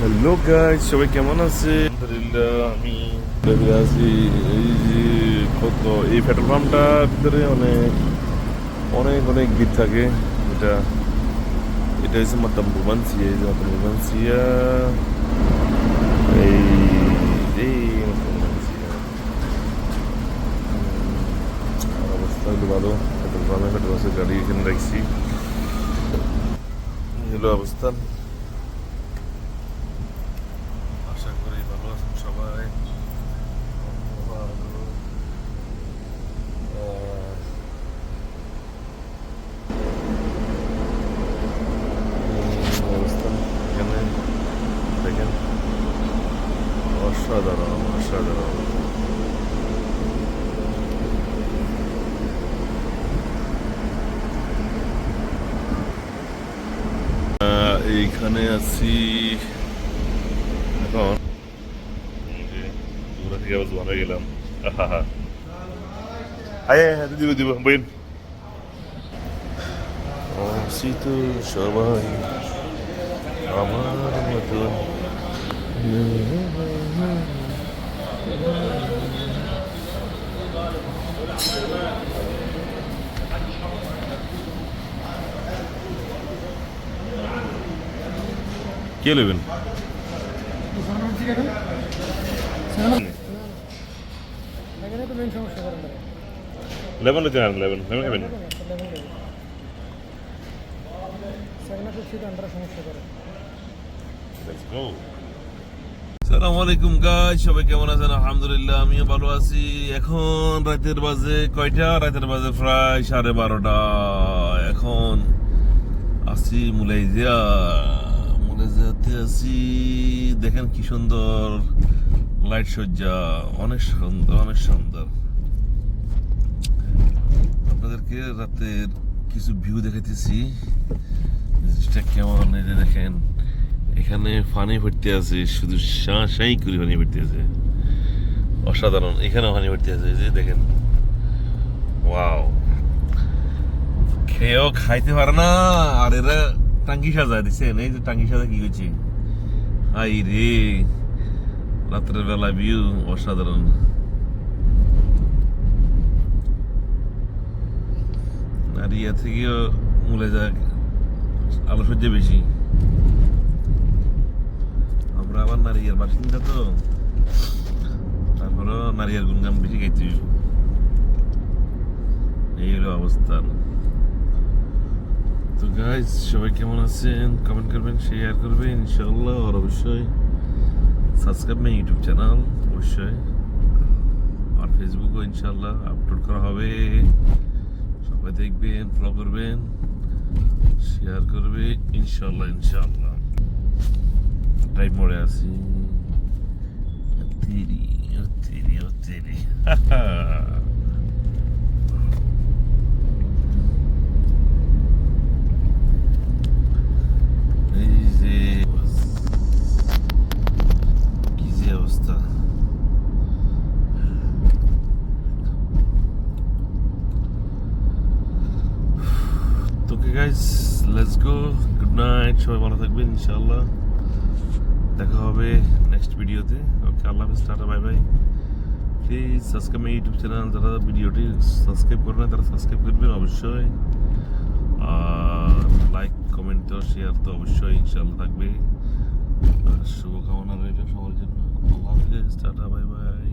Hello guys সবাই কেমন আছে? আলহামদুলিল্লাহ, আমি আছি। এই যে কত, এই পেট্রোল পাম্পটার ভিতরে অনেক অনেক অনেক ভিড় থাকে। এটা এটা হচ্ছে মাতাম বুবানসিয়া, এই যে মাতাম বুবানসিয়া। এই এই মাতাম অবস্থা হলো ভালো। পেট্রোল পাম্পে পেট্রোল গাড়ি এখানে রাখছি। হলো অবস্থান আশা করি ভালো আছেন সবাই ভালো। আহ, এই অবস্থা এখানে দেখেন অসাধারণ অসাধারণ আহ, এইখানে আছি এখন। দূরে থেকে আবার গেলাম। আহা আয় আয়, দিব দিব বইন। সবাই আমার মতন কে নেবেন? সবাই কেমন আছেন? আলহামদুলিল্লাহ, আমিও ভালো আছি। এখন রাতের বাজে কয়টা? রাতের বাজে প্রায় সাড়ে বারোটা। এখন আছি মুলাইজিয়া। মুলাইজিয়াতে আছি। দেখেন কি সুন্দর লাইট সজ্জা। অনেক সুন্দর অনেক সুন্দর। আপনাদেরকে রাতের কিছু ভিউ দেখাইতেছি। জিনিসটা কেমন যে দেখেন, এখানে পানি ভর্তি আছে, শুধু শাঁই করে পানি ভর্তি আছে। অসাধারণ, এখানেও পানি ভর্তি আছে যে দেখেন। ওয়াও খেয়েও খাইতে পারে না, আর এরা টাঙ্কি সাজা দিচ্ছেন এই যে টাঙ্গি সাজা কি করছে? হাই রে, রাত্রের বেলা ভিউ অসাধারণ। আর থেকেও মূলে যাক, আলো সহ্য বেশি। আমরা আবার নারিয়ার বাসিন্দা তো, তারপরেও নারিয়ার গুনগান বেশি হইব। এই হলো অবস্থান। তো গাইজ সবাই কেমন আছেন? কমেন্ট করবেন শেয়ার করবেন, ইনশাআল্লাহ, আর অবশ্যই সাবস্ক্রাইব মাই ইউটিউব চ্যানেল অবশ্যই। আর ফেসবুকও ইনশাআল্লাহ আপলোড করা হবে। সবাই দেখবেন ফলো করবেন শেয়ার করবে ইনশাআল্লাহ ইনশাআল্লাহ। ড্রাইভ মোড়ে আছি। তেরি তেরি তেরি এই যে কি যে অবস্থা তো okay guys let's go good night সবাই ভালো থাকবেন, ইনশাআল্লাহ। দেখা হবে নেক্সট ভিডিওতে ওকে আল্লাহ হাফিজ, tata bye bye please subscribe my YouTube channel যারা ভিডিওটি সাবস্ক্রাইব করবেন তারা সাবস্ক্রাইব করবেন অবশ্যই। আর লাইক কমেন্ট তো শেয়ার তো অবশ্যই, ইনশাআল্লাহ থাকবে। আর শুভকামনা রইল সবার জন্য। আল্লাহ হাফিজ, টাটা বাই বাই